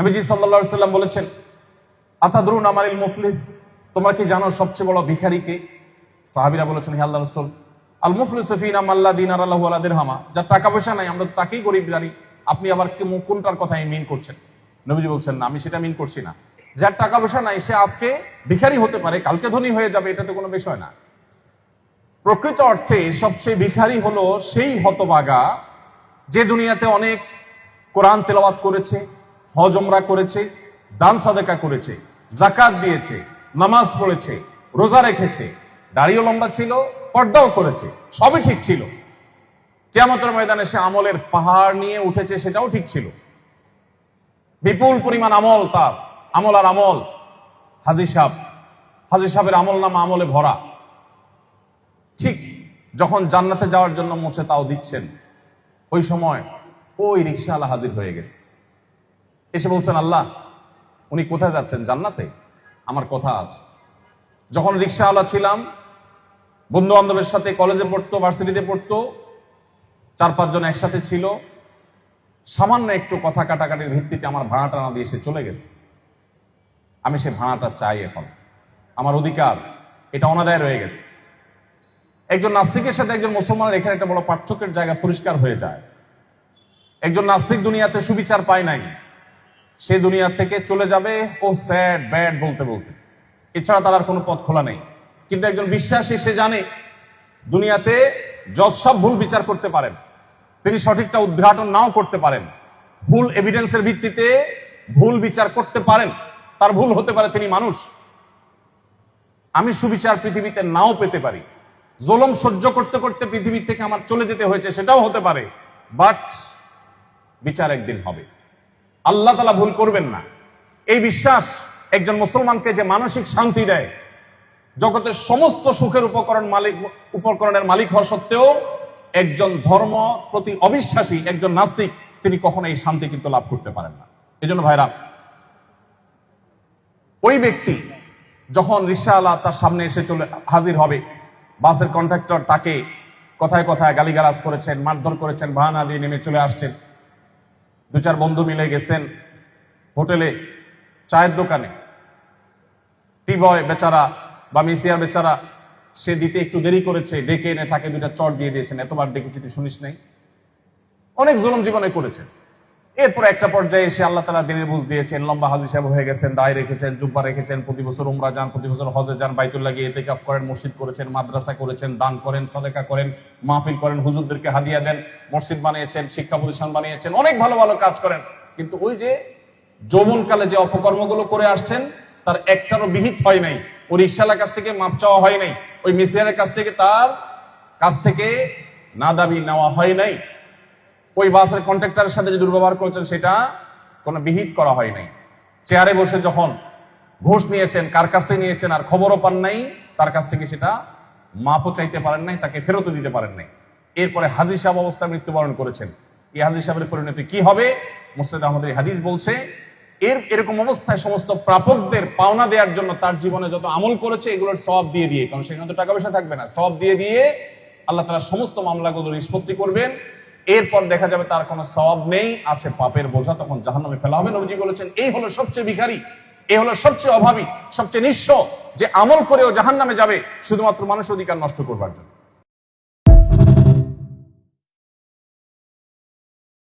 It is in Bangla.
নবীজি সাল্লা সাল্লাম বলেছেন, আতাদরুন আমারিল মুফলিস? তোমরা কি জানো সবচেয়ে বড় ভিখারিকে সাহাবিরা বলেছেন, হে আল্লাহ রসুল, আল মুফলিস ফিনা মাল্লা দিনার আল্লাহ আলাদের হামা যার টাকা পয়সা নাই, আমরা তাকেই গরিব জানি। আপনি আবার কোনটার কথা মিন করছেন? নবীজি বলছেন, না, আমি সেটা মিন করছি না। যার টাকা পয়সা নাই, সে আজকে ভিখারি হতে পারে, কালকে ধনী হয়ে যাবে এটাতে কোনো বিষয় না। প্রকৃত অর্থে সবচেয়ে ভিখারি হলো সেই হতবাগা যে দুনিয়াতে অনেক কোরআন তেলাওয়াত করেছে হজ ওমরা করেছে, দান সাদেকা করেছে জাকাত দিয়েছে, নামাজ পড়েছে, রোজা রেখেছে, দাড়িও লম্বা ছিল, পর্দাও করেছে, সবই ঠিক ছিল। কেয়ামতের ময়দানে সে আমলের পাহাড় নিয়ে উঠেছে, সেটাও ঠিক ছিল। বিপুল পরিমাণ আমল তার, আমল আর আমল। হাজি সাহেব, হাজি সাহেবের আমল নামা আমলে ভরা। ঠিক যখন জান্নাতে যাওয়ার জন্য মুছে তাও দিচ্ছেন, ওই সময় ওই রিক্সাওয়ালা হাজির হয়ে গেছে। এসে বলছেন, আল্লাহ, উনি কোথায় যাচ্ছেন? জান্নাতে? আমার কথা আছে যখন রিক্সাওয়ালা ছিলাম বন্ধু বান্ধবের সাথে কলেজে পড়তো, ভার্সিটিতে পড়তো, চার পাঁচজন একসাথে ছিল, সামান্য একটু কথা কাটাকাটির ভিত্তিতে আমার ভাড়াটা না দিয়ে সে চলে গেছে। আমি সে ভাড়াটা চাই এখন। আমার অধিকার, এটা অনাদায় রয়ে গেছে। একজন নাস্তিকের সাথে একজন মুসলমানের এখানে একটা বড় পার্থক্যের জায়গা পরিষ্কার হয়ে যায়। একজন নাস্তিক দুনিয়াতে সুবিচার পায় নাই। সে দুনিয়া থেকে চলে যাবে ও স্যাড, ব্যাড বলতে বলতে। এছাড়া তার আর কোনো পথ খোলা নেই। কিন্তু একজন বিশ্বাসী, সে জানে দুনিয়াতে যত সব ভুল বিচার করতে পারেন, তিনি সঠিকটা উদ্ঘাটন নাও করতে পারেন, ভুল এভিডেন্সের ভিত্তিতে ভুল বিচার করতে পারেন, তার ভুল হতে পারে তিনি মানুষ। আমি সুবিচার পৃথিবীতে নাও পেতে পারি। জোলম সহ্য করতে করতে পৃথিবী থেকে আমার চলে যেতে হয়েছে, সেটাও হতে পারে। বাট বিচার একদিন হবে। আল্লাহ তালা ভুল করবেন না। এই বিশ্বাস একজন মুসলমানকে যে মানসিক শান্তি দেয়, জগতের সমস্ত সুখের উপকরণ মালিক, উপকরণের মালিক হওয়া সত্ত্বেও একজন ধর্ম প্রতি অবিশ্বাসী, একজন নাস্তিক, তিনি কখনো এই শান্তি কিন্তু লাভ করতে পারেন না। এই জন্য ভাইরা, ওই ব্যক্তি যখন রিক্সাওয়ালা তার সামনে এসে চলে, হাজির হবে, বাসের কন্ট্রাক্টর তাকে কথায় কথায় গালিগালাজ করেছেন, মারধর করেছেন ভাড়া দিয়ে নেমে চলে আসছেন দু চার বন্ধু মিলে গেছেন হোটেলে, চায়ের দোকানে। টি বয় বেচারা বা মিসিয়ার বেচারা, সে দিতে একটু দেরি করেছে, ডেকে এনে তাকে দুইটা চট দিয়ে দিয়েছেন। এতবার ডেকেছি, তুই শুনিস নাই? অনেক জুলুম জীবনে করেছেন। এরপর একটা পর্যায়ে এসে আল্লাহ তালা দিনের বুঝ দিয়েছেন, লম্বা হাজি সাহেব হয়ে গেছেন, দায় রেখেছেন, জুব্বা রেখেছেন, প্রতি বছর উমরা যান, প্রতি বছর হজে যান, বাইতুল্লাহ গিয়ে এতেকাফ করেন, মসজিদ করেছেন, মাদ্রাসা করেছেন, দান করেন, সাদেকা করেন, মাহফিল করেন, হুজুরদেরকে হাদিয়া দেন, মসজিদ বানিয়েছেন, শিক্ষা প্রতিষ্ঠান বানিয়েছেন, অনেক ভালো ভালো কাজ করেন। কিন্তু ওই যে যৌবনকালে যে অপকর্মগুলো করে আসছেন, তার একটারও বিহিত হয় নাই। ওই রিক্সালার কাছ থেকে মাপ চাওয়া হয় নাই। ওই মিসিয়ারের কাছ থেকে তার কাছ থেকে না দাবি নেওয়া হয় নাই। ওই বাসের কন্ট্রাক্টরের সাথে যে দুর্ব্যবহার করেছেন সেটা কোনো বিহিত করা হয় নাই। চেয়ারে বসে যখন ঘুষ নিয়েছেন, কার কাছ থেকে নিয়েছেন, আর খবরও পান নাই, তার কাছ থেকে সেটা মাপও চাইতে পারেন নাই, তাকে ফেরতও দিতে পারেন নাই। এরপরে হাজির সাহেব অবস্থায় মৃত্যুবরণ করেছেন। এই হাজির সাহেবের পরিণতি কি হবে? মুসলিদ আহমদের হাদিস বলছে, এর, এরকম অবস্থায় সমস্ত প্রাপকদের পাওনা দেওয়ার জন্য তার জীবনে যত আমল করেছে, এগুলোর সব দিয়ে দিয়ে, কারণ সেখানে তো টাকা পয়সা থাকবে না সব দিয়ে দিয়ে আল্লাহ তারা সমস্ত মামলাগুলো নিষ্পত্তি করবেন। এরপর দেখা যাবে তার কোনো সব নেই, আছে পাপের বোঝা, তখন জাহান্নামে ফেলা হবে। নবীজি বলেছেন এই হলো সবচেয়ে ভিখারি এই হলো সবচেয়ে অভাবী, সবচেয়ে নিঃস্ব, যে আমল করেও জাহান্নামে যাবে, শুধুমাত্র মানুষ অধিকার নষ্ট করবার জন্য।